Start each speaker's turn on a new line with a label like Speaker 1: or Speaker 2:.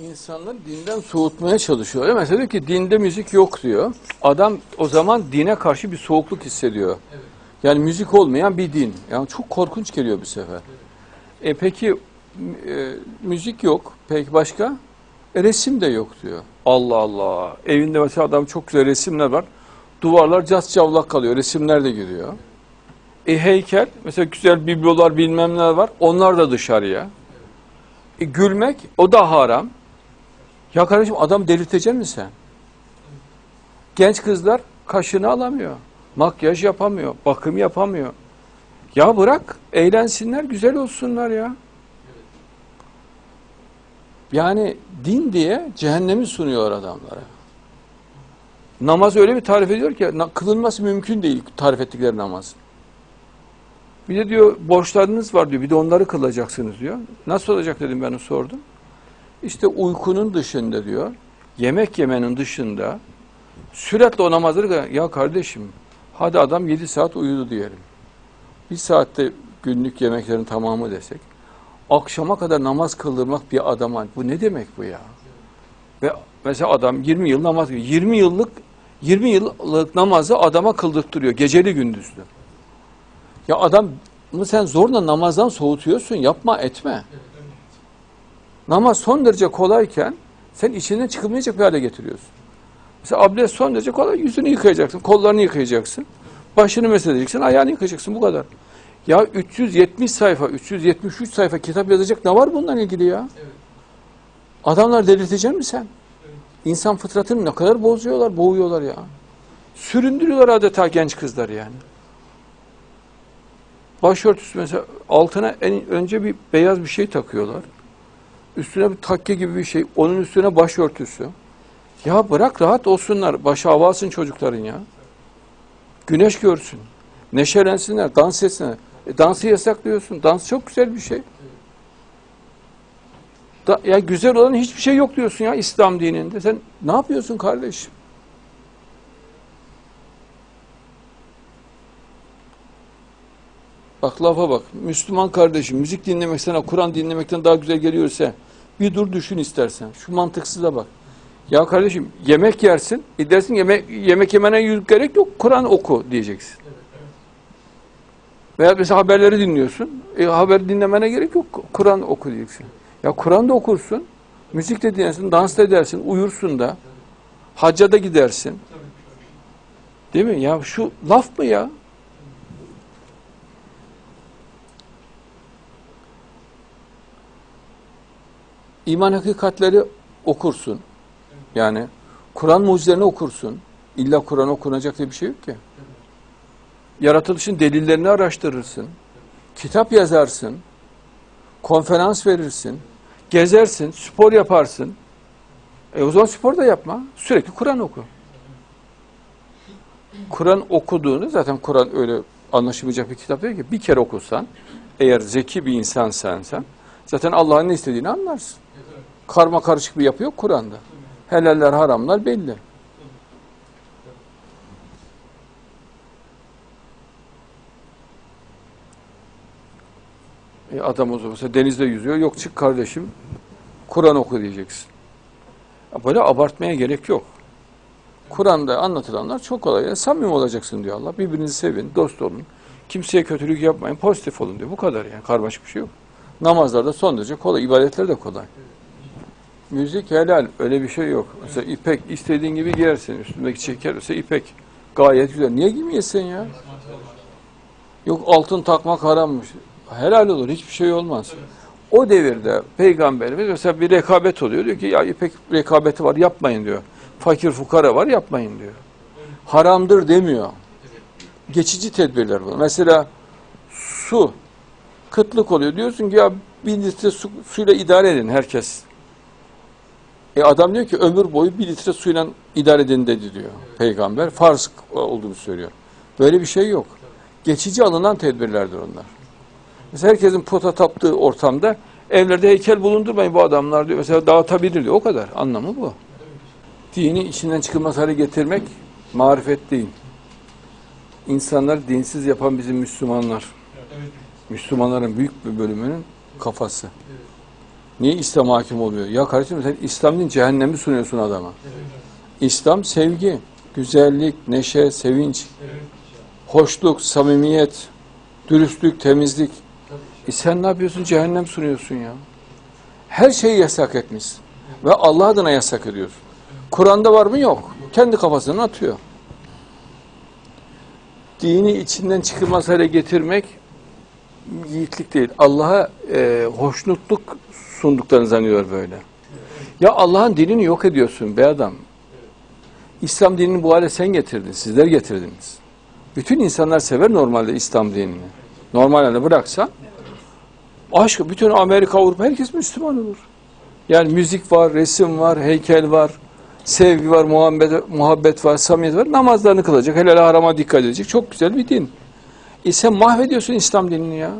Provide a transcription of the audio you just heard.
Speaker 1: İnsanları dinden soğutmaya çalışıyor. Öyle mesela diyor ki dinde müzik yok diyor. Adam o zaman dine karşı bir soğukluk hissediyor. Yani müzik olmayan bir din. Yani çok korkunç geliyor bu sefer. E peki e, müzik yok. Peki başka? E, resim de yok diyor. Allah Allah. Evinde mesela adam çok güzel resimler var. Duvarlar cas cavlak kalıyor. Resimler de giriyor. E heykel, mesela güzel biblolar bilmem neler var. Onlar da dışarıya. E, gülmek o da haram. Ya kardeşim adam delirtecek misin sen? Genç kızlar kaşını alamıyor. Makyaj yapamıyor. Bakım yapamıyor. Ya bırak eğlensinler güzel olsunlar ya. Yani din diye cehennemi sunuyor adamlara. Namaz öyle bir tarif ediyor ki kılınması mümkün değil tarif ettikleri namaz. Bir de diyor borçlarınız var diyor. Bir de onları kılacaksınız diyor. Nasıl olacak dedim ben onu sordum. İşte uykunun dışında diyor. Yemek yemenin dışında sürekli o namazları ya kardeşim hadi adam 7 saat uyudu diyelim. Bir saatte günlük yemeklerin tamamı desek. Akşama kadar namaz kıldırmak bir adama bu ne demek bu ya? Ve mesela adam 20 yıl namaz kılıyor. 20 yıllık 20 yıllık namazı adama kıldırttırıyor geceli gündüzlü. Ya adam sen zorla namazdan soğutuyorsun. Yapma etme. Namaz son derece kolayken sen içinden çıkılmayacak bir hale getiriyorsun. Mesela abdest son derece kolay. Yüzünü yıkayacaksın, kollarını yıkayacaksın. Başını mesedeceksin, ayağını yıkayacaksın. Bu kadar. Ya 370 sayfa, 373 sayfa kitap yazacak ne var bundan ilgili ya? Adamlar delirtecek mi sen? İnsan fıtratını ne kadar bozuyorlar, boğuyorlar ya. Süründürüyorlar adeta genç kızlar yani. Başörtüsü mesela altına en önce bir beyaz bir şey takıyorlar. Üstüne bir takke gibi bir şey. Onun üstüne başörtüsü. Ya bırak rahat olsunlar. Başı hava alsın çocukların ya. Güneş görsün. Neşelensinler, dans etsinler. E, dansı yasaklıyorsun. Dans çok güzel bir şey. Da, ya güzel olan hiçbir şey yok diyorsun ya İslam dininde. Sen ne yapıyorsun kardeşim? Bak lafa bak. Müslüman kardeşim müzik dinlemek sana Kur'an dinlemekten daha güzel geliyorsa bir dur düşün istersen. Şu mantıksıza bak. Ya kardeşim yemek yersin. E dersin yemek, yemek yemene yüz gerek yok. Kur'an oku diyeceksin. Veya mesela haberleri dinliyorsun. E, haber dinlemene gerek yok. Kur'an oku diyeceksin. Ya Kur'an da okursun. Müzik de dinlersin. Dans da edersin. Uyursun da. Hacca da gidersin. Değil mi? Ya şu laf mı ya? İman hakikatleri okursun. Yani Kur'an mucizelerini okursun. İlla Kur'an okunacak diye bir şey yok ki. Yaratılışın delillerini araştırırsın. Kitap yazarsın. Konferans verirsin. Gezersin, spor yaparsın. E o zaman spor da yapma. Sürekli Kur'an oku. Kur'an okuduğunu zaten Kur'an öyle anlaşılmayacak bir kitap değil ki. Bir kere okusan, eğer zeki bir insan sensen, zaten Allah'ın ne istediğini anlarsın. Karma karışık bir yapı yok Kur'an'da. Helaller, haramlar belli. E adam o zaman mesela denizde yüzüyor. Yok çık kardeşim Kur'an oku diyeceksin. Böyle abartmaya gerek yok. Kur'an'da anlatılanlar çok kolay. Yani samimi olacaksın diyor Allah. Birbirinizi sevin, dost olun. Kimseye kötülük yapmayın, pozitif olun diyor. Bu kadar yani. Karmaşık bir şey yok. Namazlarda son derece kolay, ibadetler de kolay. Müzik helal, öyle bir şey yok. Mesela ipek istediğin gibi giyersin. Üstündeki çeker, mesela ipek. Gayet güzel. Niye giymeyesin ya? Yok altın takmak harammış. Helal olur, hiçbir şey olmaz. O devirde peygamberimiz mesela bir rekabet oluyor. Diyor ki ya ipek rekabeti var yapmayın diyor. Fakir fukara var yapmayın diyor. Haramdır demiyor. Geçici tedbirler bu. Mesela su kıtlık oluyor. Diyorsun ki ya bir litre su, suyla idare edin herkes. E adam diyor ki ömür boyu bir litre suyla idare edin dedi diyor peygamber. Farz olduğunu söylüyor. Böyle bir şey yok. Geçici alınan tedbirlerdir onlar. Mesela herkesin pota taptığı ortamda evlerde heykel bulundurmayın bu adamlar diyor. Mesela dağıtabilir diyor. O kadar. Anlamı bu. Dini içinden çıkılmaz hale getirmek marifet değil. İnsanlar dinsiz yapan bizim Müslümanlar. Müslümanların büyük bir bölümünün kafası. Niye İslam hakim oluyor? Ya kardeşim sen İslam din cehennemi sunuyorsun adama. İslam sevgi, güzellik, neşe, sevinç, hoşluk, samimiyet, dürüstlük, temizlik. E sen ne yapıyorsun? Cehennem sunuyorsun ya. Her şeyi yasak etmişsin. Ve Allah adına yasak ediyorsun. Kur'an'da var mı? Yok. Kendi kafasından atıyor. Dini içinden çıkılmaz hale getirmek yiğitlik değil. Allah'a e, hoşnutluk sunduklarını zannediyor böyle. Ya Allah'ın dinini yok ediyorsun be adam. İslam dinini bu hale sen getirdin, sizler getirdiniz. Bütün insanlar sever normalde İslam dinini. Normal halde bıraksa aşk, bütün Amerika, Avrupa herkes Müslüman olur. Yani müzik var, resim var, heykel var, sevgi var, muhabbet, muhabbet var, samimiyet var. Namazlarını kılacak, helal harama dikkat edecek. Çok güzel bir din. E sen mahvediyorsun İslam dinini ya.